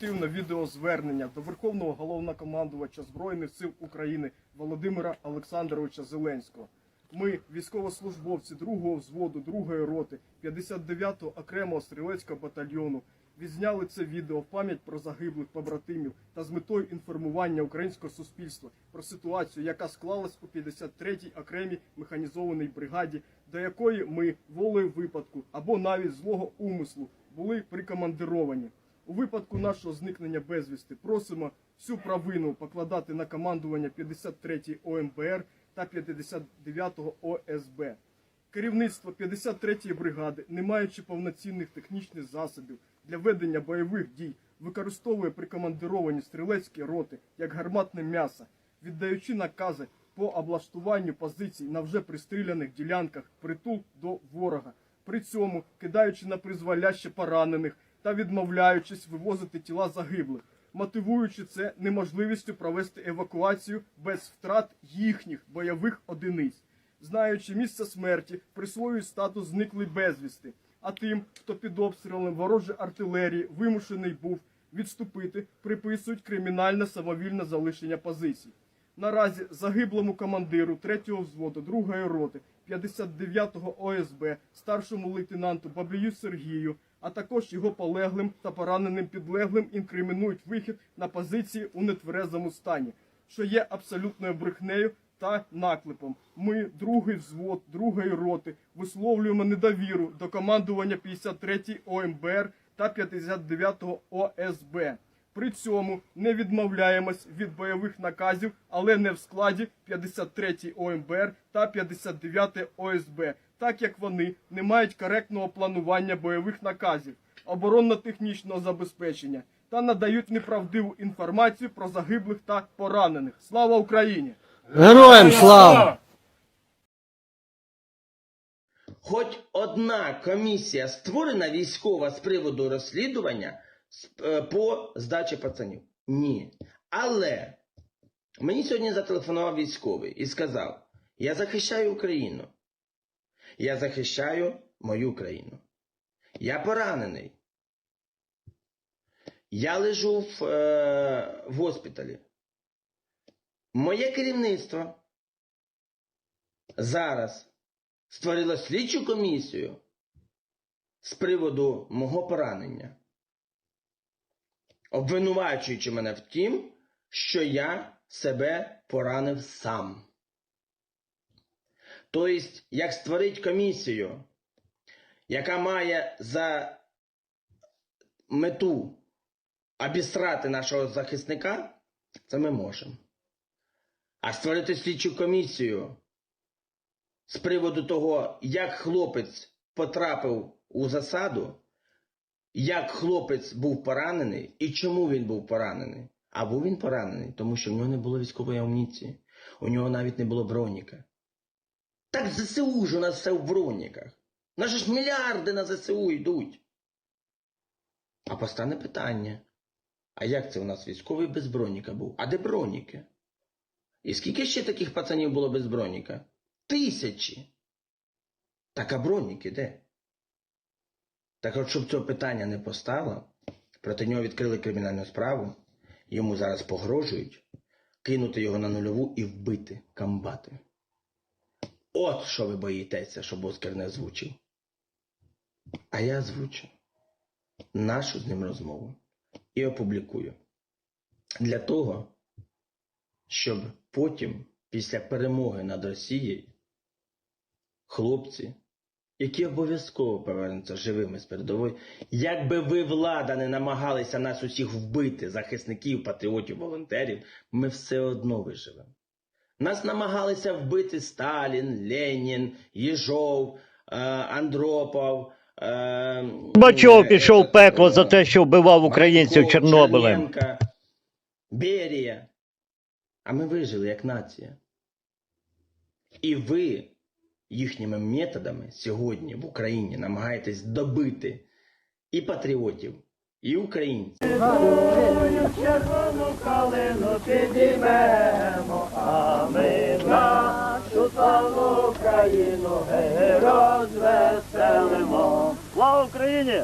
Активне відеозвернення до Верховного головнокомандувача Збройних сил України Володимира Олександровича Зеленського. Ми, військовослужбовці 2-го взводу 2-ї роти 59-го окремого стрілецького батальйону, відзняли це відео в пам'ять про загиблих побратимів та з метою інформування українського суспільства про ситуацію, яка склалась у 53-й окремій механізованій бригаді, до якої ми волею випадку або навіть злого умислу були прикомандировані. У випадку нашого зникнення безвісти просимо всю провину покладати на командування 53-ї ОМБР та 59-го ОСБ. Керівництво 53-ї бригади, не маючи повноцінних технічних засобів для ведення бойових дій, використовує прикомандировані стрілецькі роти як гарматне м'ясо, віддаючи накази по облаштуванню позицій на вже пристріляних ділянках притул до ворога, при цьому кидаючи на призволяще поранених та відмовляючись вивозити тіла загиблих, мотивуючи це неможливістю провести евакуацію без втрат їхніх бойових одиниць, знаючи місце смерті, присвоюють статус зниклий безвісти. А тим, хто під обстрілом ворожої артилерії вимушений був відступити, приписують кримінальне самовільне залишення позицій. Наразі загиблому командиру 3-го взводу 2-ї роти 59-го ОСБ, старшому лейтенанту Баблію Сергію, а також його полеглим та пораненим підлеглим інкримінують вихід на позиції у нетверезому стані, що є абсолютною брехнею та наклепом. Ми, другий взвод, другої роти, висловлюємо недовіру до командування 53-ї ОМБР та 59-го ОСБ. При цьому не відмовляємось від бойових наказів, але не в складі 53-ї ОМБР та 59-ї ОСБ, так як вони не мають коректного планування бойових наказів, оборонно-технічного забезпечення та надають неправдиву інформацію про загиблих та поранених. Слава Україні! Героям слава! Хоч одна комісія створена військова з приводу розслідування по здачі пацанів? Ні. Але мені сьогодні зателефонував військовий і сказав: Я захищаю Україну. Я захищаю мою країну. Я поранений. Я лежу в, е, в госпіталі. Моє керівництво зараз створило слідчу комісію з приводу мого поранення, обвинувачуючи мене в тім, що я себе поранив сам. Тобто, як створити комісію, яка має за мету обісрати нашого захисника, це ми можемо. А створити слідчу комісію з приводу того, як хлопець потрапив у засаду, як хлопець був поранений і чому він був поранений. А був він поранений, тому що в нього не було військової амуніції, у нього навіть не було броніка. Так ЗСУ ж у нас все в броніках. Же ж мільярди на ЗСУ йдуть. А постане питання: а як це у нас військовий без броніка був? А де броніки? І скільки ще таких пацанів було без броніка? Тисячі. Так а броніки де? Так от, щоб цього питання не постало, проти нього відкрили кримінальну справу, йому зараз погрожують кинути його на нульову і вбити комбати. От що ви боїтеся, щоб Оскар не озвучив. А я озвучу нашу з ним розмову і опублікую. Для того, щоб потім, після перемоги над Росією, хлопці, які обов'язково повернуться живими з передової, як би ви, влада, не намагалися нас усіх вбити, захисників, патріотів, волонтерів, ми все одно виживемо. Нас намагалися вбити Сталін, Ленін, Єжов, е, Андропов. Е, Горбачов е, пішов в пекло за те, що вбивав українців Чорнобилем. Берія. А ми вижили як нація. І ви їхніми методами сьогодні в Україні намагаєтесь добити і патріотів, і українців. червону калину підіймемо, а ми нашу славну країну гей, розвеселимо. Слава Україні!